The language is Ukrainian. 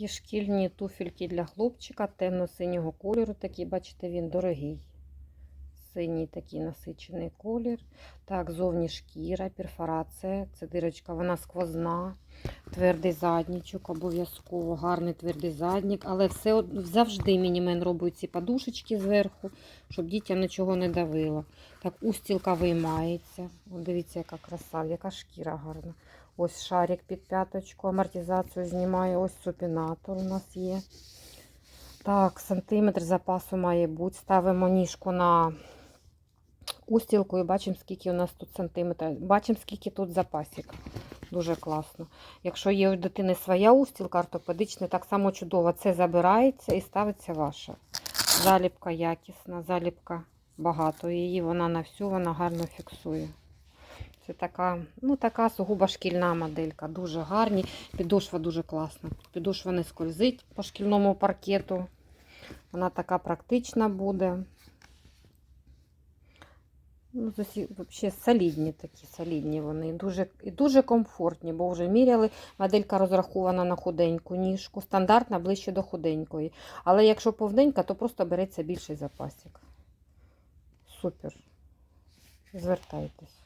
Такі шкільні туфельки для хлопчика темно-синього кольору. Такі, бачите, він дорогий. Синій такий насичений колір. Так, зовні шкіра, перфорація. Це дирочка, вона сквозна. Твердий заднічок, обов'язково гарний твердий заднік. Але все завжди мінімен робить ці подушечки зверху, щоб дітям нічого не давило. Так, устілка виймається. От дивіться, яка краса, яка шкіра гарна. Ось шарик під п'яточку, амортизацію знімає. Ось супінатор у нас є. Так, сантиметр запасу має бути. Ставимо ніжку на устілку і бачимо, скільки у нас тут сантиметрів. Бачимо, скільки тут запасик. Дуже класно. Якщо є у дитини своя устілка ортопедична, так само чудово. Це забирається і ставиться ваша. Заліпка якісна, заліпка багато її, вона на всю, вона гарно фіксує. Це така, ну, така сугубо шкільна моделька. Дуже гарні. Підошва дуже класна. Підошва не скользить по шкільному паркету. Вона така практична буде. Ну, взагалі солідні такі, солідні вони. Дуже, і дуже комфортні, бо вже міряли. Моделька розрахована на худеньку ніжку. Стандартна ближче до худенької. Але якщо повненька, то просто береться більший запасик. Супер. Звертайтесь.